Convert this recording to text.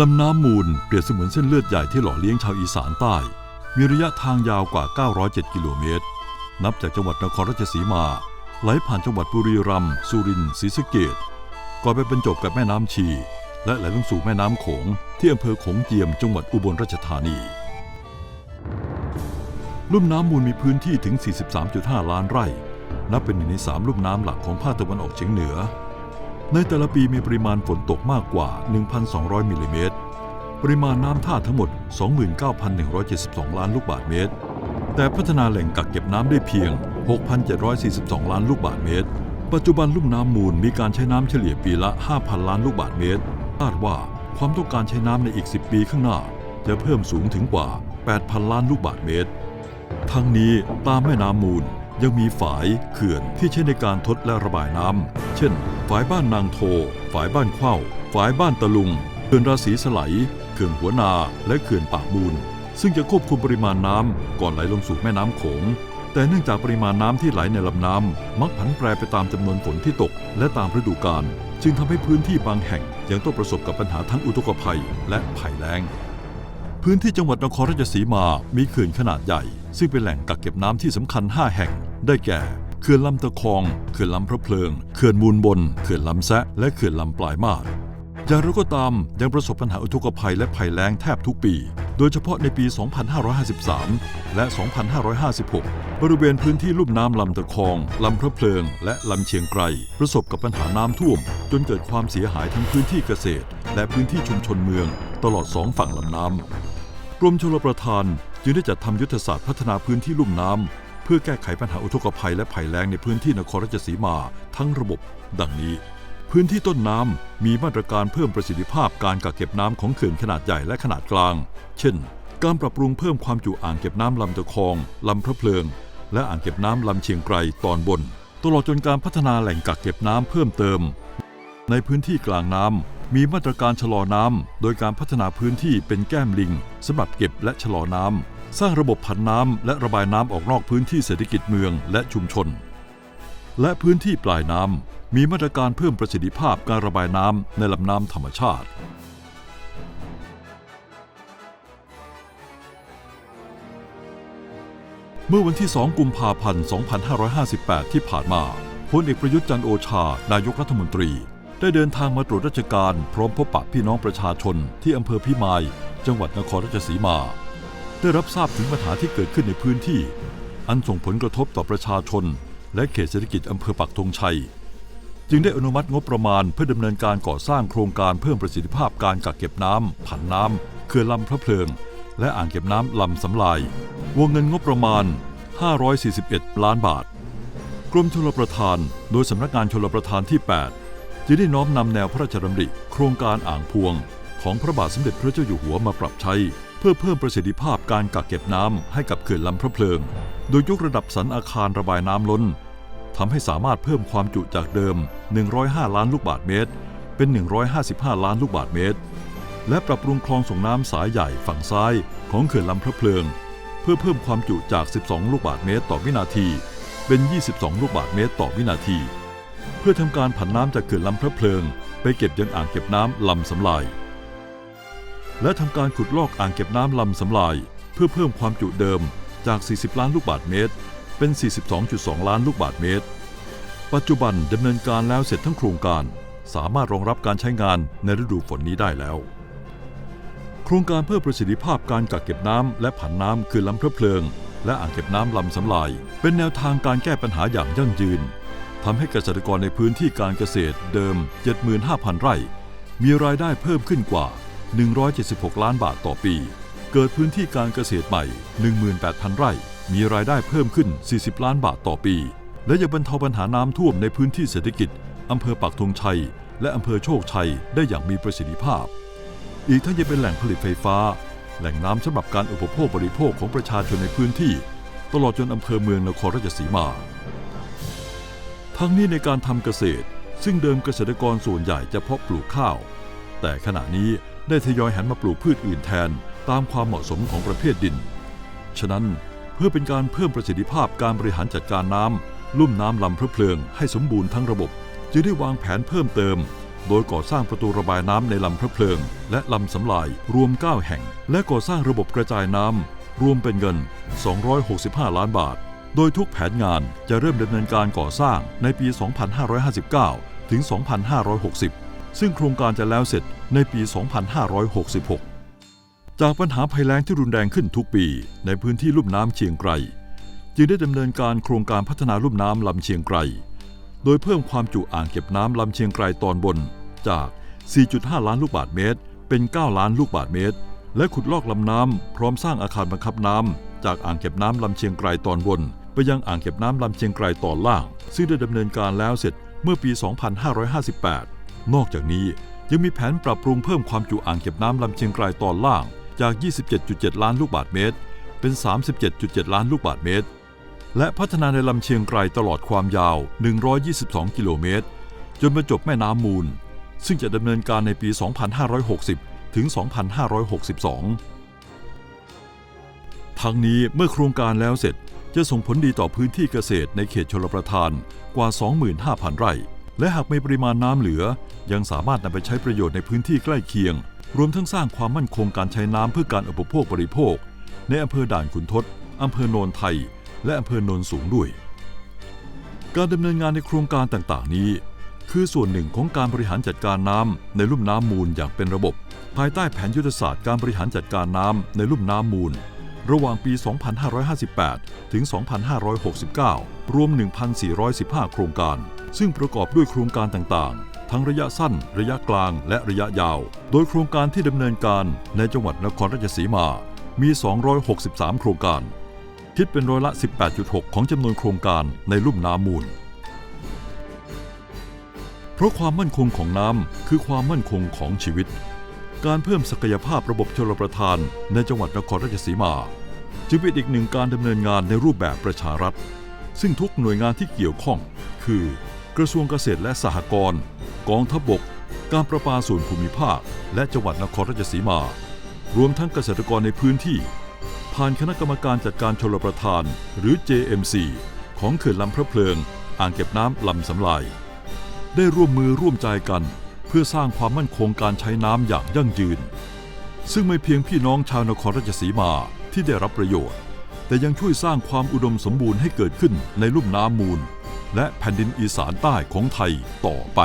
ลำน้ำมูลเปรียบเสมือนเส้นเลือดใหญ่ที่หล่อเลี้ยงชาวอีสานใต้ มีระยะทางยาวกว่า 907 กิโลเมตร นับจากจังหวัดนครราชสีมา ไหลผ่านจังหวัดบุรีรัมย์สุรินทร์ศรีสะเกดก่อนไปบรรจบกับแม่น้ำชี และไหลลงสู่แม่น้ำโขง ที่อำเภอโขงเจียมจังหวัดอุบลราชธานี ลุ่มน้ำมูลมีพื้นที่ถึง 43.5 ล้านไร่ นับเป็นหนึ่งในสามลุ่มน้ำหลักของภาคตะวันออกเฉียงเหนือ ในแต่ละปีมีปริมาณฝนตกมากกว่า 1,200 มิลลิเมตร ปริมาณน้ำท่าทั้งหมด 29,172 ล้านลูกบาศก์เมตร แต่พัฒนาแหล่งกักเก็บน้ำได้เพียง 6,742 ล้านลูกบาศก์เมตร ปัจจุบันลุ่มน้ำมูลมีการใช้น้ำเฉลี่ยปีละ 5,000 ล้านลูกบาศก์เมตร คาดว่าความต้องการใช้น้ำในอีก 10 ปีข้างหน้า จะเพิ่มสูงถึงกว่า 8,000 ล้านลูกบาศก์เมตร ทั้งนี้ตามแม่น้ำมูลยังมีฝายเขื่อนที่ใช้ในการทดและระบายน้ำ เช่น ฝายบ้านนางโทฝายบ้านเข้าฝายบ้านตะลุงเขื่อนราศีสไลเขื่อนหัวนาและเขื่อนปากมูล ซึ่งจะควบคุมปริมาณน้ำก่อนไหลลงสู่แม่น้ำโขง แต่เนื่องจากปริมาณน้ำที่ไหลในลำน้ำมักผันแปรไปตามจำนวนฝนที่ตก และตามฤดูกาลจึงทำให้พื้นที่บางแห่งยังต้องประสบกับปัญหาทั้งอุทกภัยและภัยแล้งพื้นที่จังหวัดนครราชสีมา มีเขื่อนขนาดใหญ่ ซึ่งเป็นแหล่งกักเก็บน้ำที่สำคัญ 5 แห่ง ได้แก่ เขื่อนลำตะคอง เขื่อนลำพระเพลิง เขื่อนมูลบน เขื่อนลำแซะ และเขื่อนลำปลายมาศอย่างไรก็ตามยังประสบปัญหาอุทกภัยและภัยแล้งแทบทุกปี โดยเฉพาะในปี 2553 และ 2556 บริเวณพื้นที่ลุ่มน้ำลำตะคอง ลำพระเพลิง และลำเชียงไกร ประสบกับปัญหาน้ำท่วม จนเกิดความเสียหายทั้งพื้นที่เกษตร และพื้นที่ชุมชนเมือง ตลอดสองฝั่งลำน้ำกรมชลประทานจึงได้จัดทำยุทธศาสตร์พัฒนาพื้นที่ลุ่มน้ำ เพื่อแก้ไขปัญหาอุทกภัยและภัยแล้งในพื้นที่นครราชสีมาทั้งระบบ ดังนี้ พื้นที่ต้นน้ำมีมาตรการเพิ่มประสิทธิภาพการกักเก็บน้ำของเขื่อนขนาดใหญ่และขนาดกลาง เช่น การปรับปรุงเพิ่มความจุอ่างเก็บน้ำลำตะคองลำพระเพลิง และอ่างเก็บน้ำลำเชียงไกรตอนบน ตลอดจนการพัฒนาแหล่งกักเก็บน้ำเพิ่มเติม ในพื้นที่กลางน้ำมีมาตรการชะลอน้ำโดยการพัฒนาพื้นที่เป็นแก้มลิงสำหรับเก็บและชะลอน้ำ สร้างระบบผันน้ำและระบายน้ำออกนอกพื้นที่เศรษฐกิจเมืองและชุมชน และพื้นที่ปลายน้ำมีมาตรการเพิ่มประสิทธิภาพการระบายน้ำในลำน้ำธรรมชาติเมื่อวันที่ 2 กุมภาพันธ์ 2558 ที่ผ่านมา พลเอกประยุทธ์จันโอชา นายกรัฐมนตรี ได้เดินทางมาตรวจราชการพร้อมพบปะพี่น้องประชาชนที่อำเภอพิมาย จังหวัดนครราชสีมา ได้รับทราบถึงปัญหาที่เกิดขึ้นในพื้นที่ อันส่งผลกระทบต่อประชาชน และเขตเศรษฐกิจอำเภอปักธงชัย จึงได้อนุมัติงบประมาณเพื่อดำเนินการก่อสร้างโครงการเพิ่มประสิทธิภาพการกักเก็บน้ำผันน้ำเขื่อนลำพระเพลิง และอ่างเก็บน้ำลำสำลาย วงเงินงบประมาณ 541 ล้านบาท กรมชลประทาน โดยสำนักงานชลประทานที่ 8 จึงได้น้อมนำแนวพระราชดำริ โครงการอ่างพวง ของพระบาทสมเด็จพระเจ้าอยู่หัวมาปรับใช้ พื่อเพิ่มประสิทธิภาพการกักเก็บน้ำให้กับเขื่อนลำพระเพลิง โดยยกระดับสันอาคารระบายน้ำล้นทำให้สามารถเพิ่มความจุจากเดิม 105 ล้านลูกบาศก์เมตร เป็น 155 ล้านลูกบาศก์เมตร และปรับปรุงคลองส่งน้ำสายใหญ่ฝั่งซ้ายของเขื่อนลำพระเพลิง เพื่อเพิ่มความจุจาก 12 ลูกบาศก์เมตรต่อวินาที เป็น 22 ลูกบาศก์เมตรต่อวินาที เพื่อทำการผันน้ำจากเขื่อนลำพระเพลิง ไปเก็บยังอ่างเก็บน้ำลำสำลาย และทำการขุดลอกอ่างเก็บน้ำลำสำลาย เพื่อเพิ่มความจุเดิมจาก 40 ล้านลูกบาศก์เมตร เป็น 42.2 ล้านลูกบาศก์เมตร ปัจจุบันดำเนินการแล้วเสร็จทั้งโครงการ สามารถรองรับการใช้งานในฤดูฝนนี้ได้แล้ว โครงการเพิ่มประสิทธิภาพการกักเก็บน้ำและผันน้ำคือลำพระเพลิง และอ่างเก็บน้ำลำสำลาย เป็นแนวทางการแก้ปัญหาอย่างยั่งยืนทำให้เกษตรกรในพื้นที่การเกษตรเดิม 75,000 ไร่ มีรายได้เพิ่มขึ้นกว่า 176 ล้านบาทต่อปี เกิดพื้นที่การเกษตรใหม่ 18,000 ไร่ มีรายได้เพิ่มขึ้น 40 ล้านบาทต่อปี และยังบรรเทาปัญหาน้ำท่วมในพื้นที่เศรษฐกิจอำเภอปักธงชัย และอำเภอโชคชัยได้อย่างมีประสิทธิภาพ อีกทั้งยังเป็นแหล่งผลิตไฟฟ้า แหล่งน้ำสำหรับการอุปโภคบริโภคของประชาชนในพื้นที่ ตลอดจนอำเภอเมืองนครราชสีมา ทั้งนี้ในการทำเกษตร ซึ่งเดิมเกษตรกรส่วนใหญ่จะเพาะปลูกข้าว แต่ขณะนี้ ได้ทยอยหันมาปลูกพืชอื่นแทนตามความเหมาะสมของประเภทดิน ฉะนั้นเพื่อเป็นการเพิ่มประสิทธิภาพการบริหารจัดการน้ำลุ่มน้ำลำพระเพลิงให้สมบูรณ์ทั้งระบบ จึงได้วางแผนเพิ่มเติม โดยก่อสร้างประตูระบายน้ำในลำพระเพลิง และลำสำลายรวม 9 แห่ง และก่อสร้างระบบกระจายน้ำรวมเป็นเงิน 265 ล้านบาท โดยทุกแผนงานจะเริ่มดำเนินการก่อสร้างในปี 2559 ถึง 2560 ซึ่งโครงการจะแล้วเสร็จในปี 2566 จากปัญหาภัยแล้งที่รุนแรงขึ้นทุกปีในพื้นที่ลุ่มน้ำเชียงไกรจึงได้ดำเนินการโครงการพัฒนาลุ่มน้ำลำเชียงไกร โดยเพิ่มความจุอ่างเก็บน้ำลำเชียงไกรตอนบนจาก 4.5 ล้านลูกบาศก์เมตร เป็น 9 ล้านลูกบาศก์เมตร และขุดลอกลำน้ำพร้อมสร้างอาคารบังคับน้ำจากอ่างเก็บน้ำลำเชียงไกรตอนบน ไปยังอ่างเก็บน้ำลำเชียงไกรตอนล่าง ซึ่งได้ดำเนินการแล้วเสร็จเมื่อปี 2558 นอกจากนี้ยังมีแผนปรับปรุงเพิ่มความจุอ่างเก็บน้ำลำเชียงไกรตอนล่างจาก 27.7 ล้านลูกบาศก์เมตร เป็น 37.7 ล้านลูกบาศก์เมตร และพัฒนาในลำเชียงไกรตลอดความยาว 122 กิโลเมตร จนบรรจบแม่น้ำมูล ซึ่งจะดำเนินการในปี 2560 ถึง 2562 ทั้งนี้เมื่อโครงการแล้วเสร็จจะส่งผลดีต่อพื้นที่เกษตรในเขตชลประทานกว่า 25,000 ไร่ และหากมีปริมาณน้ำเหลือ ยังสามารถนำไปใช้ประโยชน์ในพื้นที่ใกล้เคียง รวมทั้งสร้างความมั่นคงการใช้น้ำเพื่อการอุปโภคบริโภค ในอำเภอด่านขุนทดอำเภอโนนไทย และอำเภอโนนสูงด้วย การดำเนินงานในโครงการต่างๆ นี้ คือส่วนหนึ่งของการบริหารจัดการน้ำในลุ่มน้ำมูลอย่างเป็นระบบ ภายใต้แผนยุทธศาสตร์การบริหารจัดการน้ำในลุ่มน้ำมูล ระหว่างปี 2558 ถึง 2569 รวม 1,415 โครงการ ซึ่งประกอบด้วยโครงการต่างๆ ทั้งระยะสั้น ระยะกลาง และระยะยาว โดยโครงการที่ดำเนินการในจังหวัดนครราชสีมา มี 263 โครงการ คิดเป็นร้อยละ 18.6 ของจำนวนโครงการในลุ่มน้ำมูล เพราะความมั่นคงของน้ำคือความมั่นคงของชีวิต การเพิ่มศักยภาพระบบชลประทานในจังหวัดนครราชสีมา จึงเป็นอีกหนึ่งการดำเนินงานในรูปแบบประชารัฐ ซึ่งทุกหน่วยงานที่เกี่ยวข้อง คือกระทรวงเกษตรและสหกรณ์ กองทัพบก การประปาส่วนภูมิภาค และจังหวัดนครราชสีมา รวมทั้งเกษตรกรในพื้นที่ ผ่านคณะกรรมการจัดการชลประทานหรือ JMC ของเขื่อนลำพระเพลิง อ่างเก็บน้ำลำสำลาย ได้ร่วมมือร่วมใจกัน เพื่อสร้างความมั่นคงการใช้น้ำอย่างยั่งยืน ซึ่งไม่เพียงพี่น้องชาวนครราชสีมาที่ได้รับประโยชน์ แต่ยังช่วยสร้างความอุดมสมบูรณ์ให้เกิดขึ้นในลุ่มน้ำมูลและแผ่นดินอีสานใต้ของไทยต่อไป